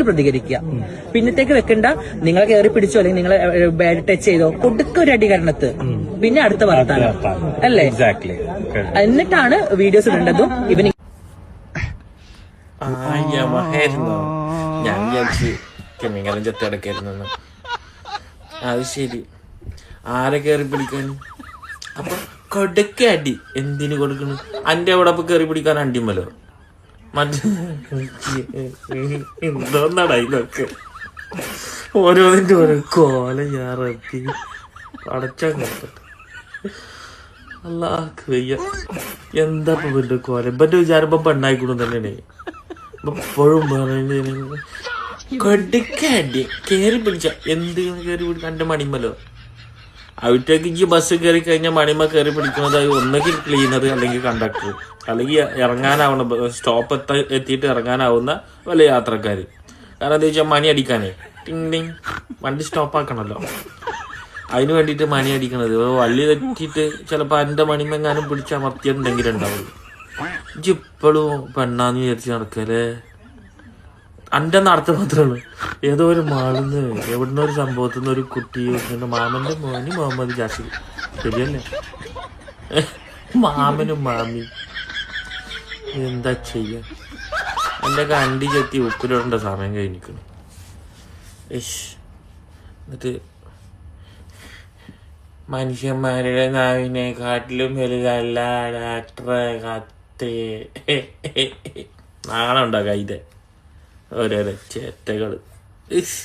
സ്പോട്ടിൽ പ്രതികരിക്കുക. പിന്നത്തേക്ക് വെക്കണ്ട. നിങ്ങൾ കയറി പിടിച്ചോ അല്ലെങ്കിൽ നിങ്ങളെ ബാഡ് ടച്ച് ചെയ്തോ കൊടുക്ക ഒരു അടികരണത്ത് പിന്നെ അടുത്ത വർത്താനം. അല്ലേ? എന്നിട്ടാണ് വീഡിയോസ് കണ്ടതും ഇവന് ഞാൻ വിചാരിച്ച് കെമിക്കലും അത് ശരി. ആരെ കയറി പിടിക്കാൻ? അപ്പൊ കൊടുക്ക അടി എന്തിനു കൊടുക്കണു? അന്റെ അവിടെ അപ്പൊ കയറി പിടിക്കാൻ അണ്ടിമല്ലോ മറ്റേ എന്തോന്നാടാ ഇതൊക്കെ? ഓരോന്നിന്റെ ഓരോ കോല ഞാൻ റബ്ബി. അടച്ചാൻ കേട്ടത് അല്ലാക്ക് എന്താ ഇവന്റെ കോല? ഇവന്റെ വിചാരം പെണ്ണായിക്കൂടും തന്നെയാണ്. കൊടുക്കടി കേറി പിടിച്ച. എന്ത് കേറി പിടിച്ച എന്റെ മണിമലോ അവിടേക്ക് ബസ് കയറി കഴിഞ്ഞാൽ മണിമ കയറി പിടിക്കുന്നത് ഒന്നെങ്കിൽ ക്ലീനർ അല്ലെങ്കിൽ കണ്ടക്ടർ അല്ലെങ്കിൽ ഇറങ്ങാനാവുന്ന സ്റ്റോപ്പ് എത്ത എത്തിയിട്ട് ഇറങ്ങാനാവുന്ന വല്ല യാത്രക്കാർ കാരണം എന്താ വെച്ചാൽ മണി അടിക്കാനേ. ടിങ് ടിങ്. വണ്ടി സ്റ്റോപ്പ് ആക്കണല്ലോ. അതിന് വേണ്ടിയിട്ട് മണി അടിക്കണത്. വള്ളി തെറ്റിയിട്ട് ചിലപ്പോൾ എന്റെ മണിമെങ്ങാനും പിടിച്ച് അമർത്തിയിട്ടുണ്ടെങ്കിൽ ഉണ്ടാവുള്ളൂ ഇപ്പോഴും പെണ്ണാന്ന് വിചാരിച്ച് നടക്കല്ലേ? അന്റെ നടത്തം മാത്രമേ ഉള്ളൂ. ഏതോ ഒരു മാളിന്ന് എവിടുന്ന ഒരു സംഭവത്തിൽ നിന്ന് ഒരു കുട്ടി മാമന്റെ മോനി മുഹമ്മദ് ജാസിർ ശരിയല്ലേ? മാമനും മാമി. എന്താ ചെയ്യാ? എന്റെ കണ്ടി ചെത്തി ഉപ്പിലിടേണ്ട സമയം കഴിഞ്ഞിരിക്കണം എന്നിട്ട് മനുഷ്യന്മാരുടെ നാവിനെക്കാട്ടിലും വലുതല്ല ഡാക്ടറെ കത്ത്. ഉണ്ടാക്കാം കൈതെ? ഓരോരോ ചേറ്റകള് ഇഷ്